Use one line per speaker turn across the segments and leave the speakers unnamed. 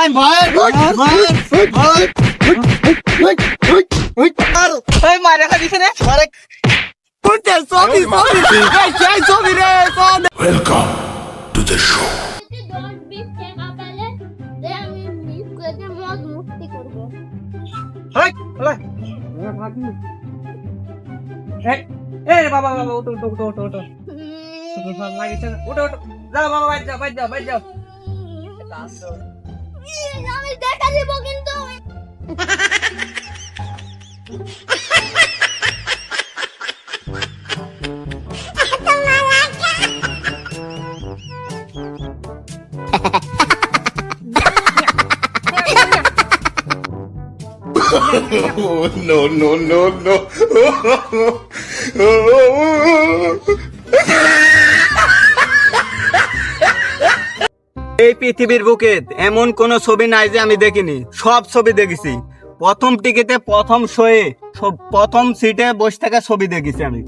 এই মার মার মার এই মারে খা দিছে রে। মারে কোনটা? সবি সবি এই চাই সবি রে সব
Welcome to the show.
দশ বিশ টাকা পেলে যে আমি বিশ কেজি মদ মুক্তি করব।
এই হলে এই এই বাবা বাবা উঠো উঠো তোর ভালো লাগিছে না? উঠো উঠো। যাও বাবা বাইর যাও বাইর যাও বাইর যাও।
আমি দেখা দিব কিন্তু
Oh, no, no, no, no.
এই পৃথিবীর বুকে এমন কোন ছবি নাই যে আমি দেখিনি। সব ছবি দেখেছি। প্রথম টিকিটে প্রথম শোয়ে প্রথম সিটে বসে থাকা ছবি দেখেছি আমি।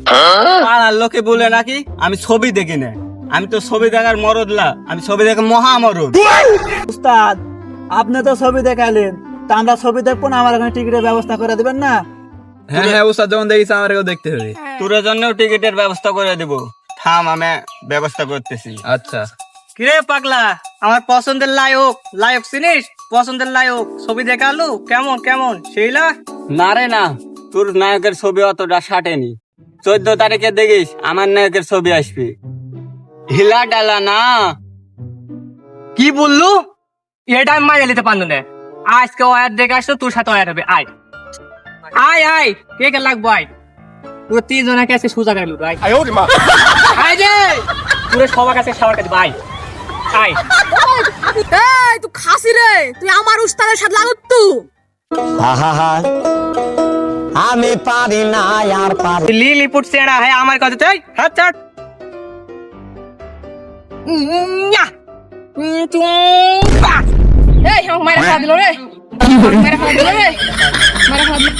পাড়ার লোকে বলে নাকি আমি ছবি দেখি না আমি তো ছবি দেখার মরদলা আমি ছবি দেখা মহা মরদ
উস্তাদ আপনি তো ছবি দেখালেন তা আমরা ছবি দেখব না আমার এখানে টিকিটের ব্যবস্থা করে দিবেন না?
হ্যাঁ হ্যাঁ ওস্তাদ যখন দেখিস আমারও দেখতে হবে।
তোর জন্যও টিকিটের ব্যবস্থা করে দিব। থাম আমি ব্যবস্থা করতেছি।
আচ্ছা।
কিরে পাগলা? আমার পছন্দের লায়ক। লায়ক চিনিস? পছন্দের লায়ক। ছবি দেখালু? কেমন কেমন? সেইলা
না রে না তোর নায়কের ছবি অতটা সাটেনি। চোদ্দ তারিখে দেখিস আমার নায়কের ছবি আসবে। হিলা ডালা না।
কি বললু? এটা আমি মাইনে নিতে পারল না। আজকে ওয়ার দেখে আসতো তোর সাথে ওয়ার হবে। আয়। আয় আয়। কে কে লাগবো আয়। পুরো তিন জনের কাছে সোজা গেল আয়। আয় যে পুরো সবার কাছে সবার কাছে আয়। আয়
এই তুই খাসি রে। তুই আমার উস্তাদের সাথে লাগুত তু।
আমি পারি না আর পারি
লিলিপুট সেরা হ্যাঁ আমার কাছে তাই হাত ছাড়।
এই দিল রে। দিল রে। মাইরা খাওয়া দিল।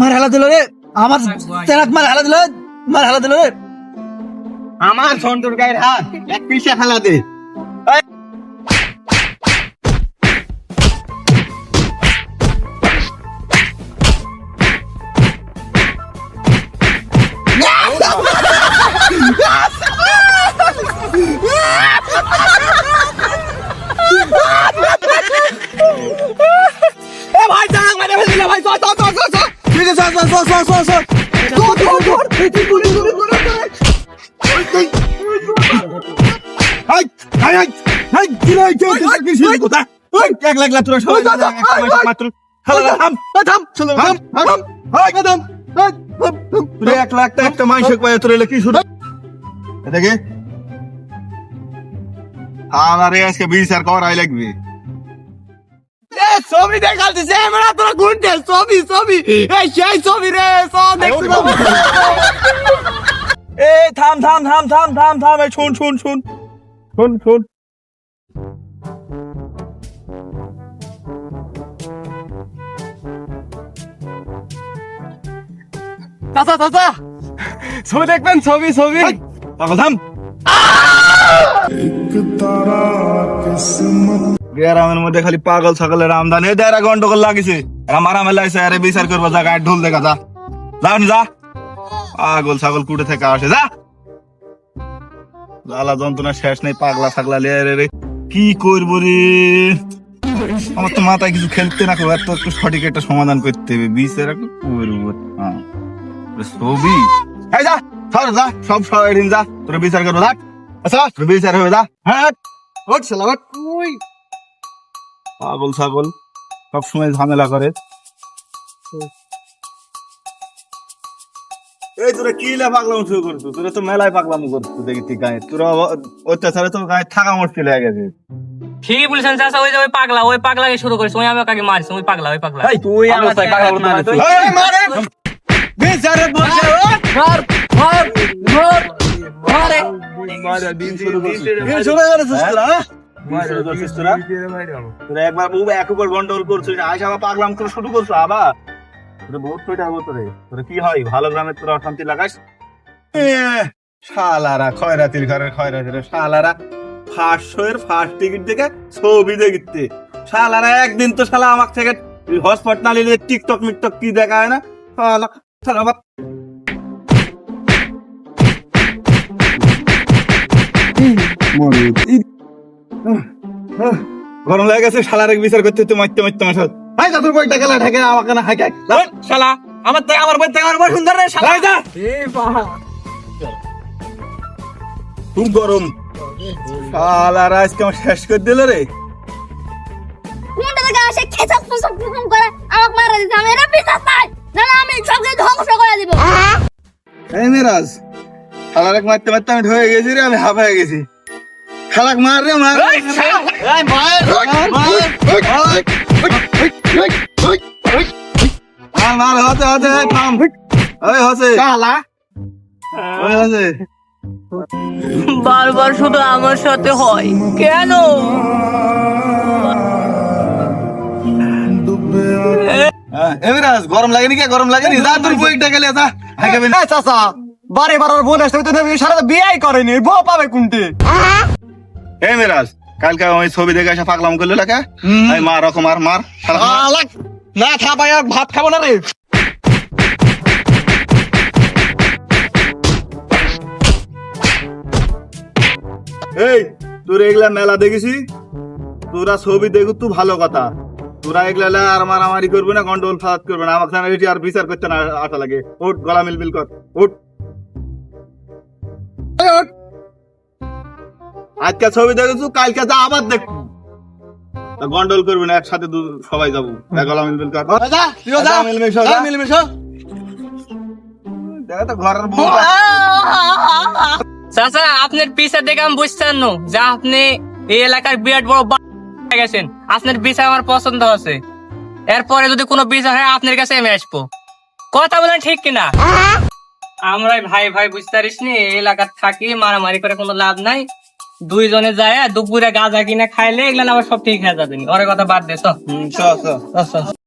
মার হেলা দিল। রে। আমার চেরাক মার হেলা দিল। মার হেলা দিল রে।
আমার সন্টুর গায়ের হাত এক পিসে ফেলা দে।
ভাই চাক মারে ফেলে দিল ভাই
এক লাখ টাকা একটা মাইসে কয় তোরে কি শুরু?
দেখে আমারে আজকে বিচার করাই লাগবে।
ছবি এমরা তোরা গুনতে ছবি ছবি। এই সেই ছবি রে সব দেখতে
এ থাম থাম থাম থাম থাম থাম এই শুন শুন শুন। শুন শুন।
চাচা চাচা ছবি দেখবেন ছবি ছবি।
পাগল থাম। গ্রামের মধ্যে খালি পাগল ছাগলের আমদানি। এই দেড়া গন্ডগোল লাগিছে। আমার আমার লাগছে আরে বিচার করব যা গায়ে ঢোল দেখা যা যা। পাগল ছাগল কুটে থেকে আসে যা। জ্বালা যন্ত্রণা শেষ নেই, পাগলা ছাগলা লিয়ে রে কি করব রে? আমার তো মাথায় কিছু খেলতে না খুব একটু সঠিক একটা সমাধান করতে হবে। বিচার একটু করব। হ্যাঁ। ছবি। যা যা যা। বিচার করব যা আচ্ছা তোর বিচার হবে, যা। হ্যাঁ ওঠ পাগল ছাগল। সব সময় ঝামেলা করে। এই তোরা কি লা পাগলাম শুরু করছ তোরা তো মেলায় পাগলাম করছ দেখি গায়ে। তোরা অত্যাচারে তো গায়ে থাকা মুশকিল হয়ে গেছে।
ঠিকই বলেছেন চাচা ওই যে ওই পাগলা ওই পাগলাকে শুরু করেছে ওই আমাকে ওই পাগলা ওই পাগলা।
এই তুই আমার পাগল
মারে! বিচারে বলছে দিন শুরু করেছিস তোরা। হ্যাঁ? শুরু করছিস তোরা? তোরা একবার বউ এক উপর গন্ডগোল করছিস আজ আবার পাগলাম করে শুরু করছ আবার? তোরা বহুত কয়টা হব তোরে। তোরা কি হয়? ভালো গ্রামের তোরা অশান্তি লাগাস? শালারা, খয়রাতির ঘরের খয়রাতির, শালারা। ফার্স্ট এর ফার্স্ট টিকিট দেখে ছবি দেখতে। শালারা, একদিন তো শালা আমার থেকে হটস্পট না নিলে টিকটক মিকটক কি দেখা হয় না? শালা শালা গরম লাগে গেছে, শালার বিচার করতে তো মারতে মারতে মাসা যা তোর বইটা গেলা ঢাকে আমাকে না হাই
শালা আমার থেকে আমার বই থেকে আমার বই সুন্দর রে শালা।
যা। খুব গরম। শালার আজকে আমার শেষ করে দিল রে।
কোনটা থেকে আসে ফুসক ফুসক করে আমাকে মারা দিতে আমি এটা বিশ্বাস নাই নাহলে আমি সবকে ধ্বংস করে দিব।
এই মিরাজ শালার এক মারতে মারতে আমি ঢয়ে গেছি রে আমি হাফ হয়ে গেছি। শালাক মার রে মার। এই, মার, মার,
শুধু আমার সাথে হয়। কেন
হ্যাঁ, গরম লাগেনি কে? গরম লাগেনি যা বইটা গেলে
চাচা বারে বারে বোন আসতে সারা বিয়াই করেনি বউ পাবে কোনটি
এ মিরাজ কালকে ওই ছবি দেখে এসে পাগলাম করল লেখা এই মার রকম মার মার।
না খা ভাই ভাত খাব না রে।
এই তোর এগুলা মেলা দেখেছি? তোরা ছবি দেখু তুই ভালো কথা। তোরা এগুলা আর মারামারি করবে না গন্ডগোল ফাদ করবে না। আমাকে আর বিচার করতে না আসা লাগে। উঠ গলা মিলমিল কর। উঠ। আজকে ছবি দেখেছু কালকে যা আবার দেখব। তা গন্ডগোল করবে না একসাথে দু- সবাই যাব। এক গলা মিলমিল কর যা, মিলমিল সর, তো ঘরের
চাচা আপনার পিসা দেখে আমি বুঝতেন যে আপনি এই এলাকার বিরাট বড় গেছেন। আপনার বিষা আমার পছন্দ আছে এরপরে যদি কোনো বিষয় হয় আপনার কাছে আমি আসব। কথা বলেন ঠিক কিনা? আমরাই ভাই ভাই বুঝতে পারিস নি এলাকার থাকি মারামারি করে কোনো লাভ নাই। দুইজনে যায় দুপুরে গাঁজা কিনে খাইলে এগুলো আবার সব ঠিক হয়ে যাবে ঘরের কথা বাদ দে। চ, চ।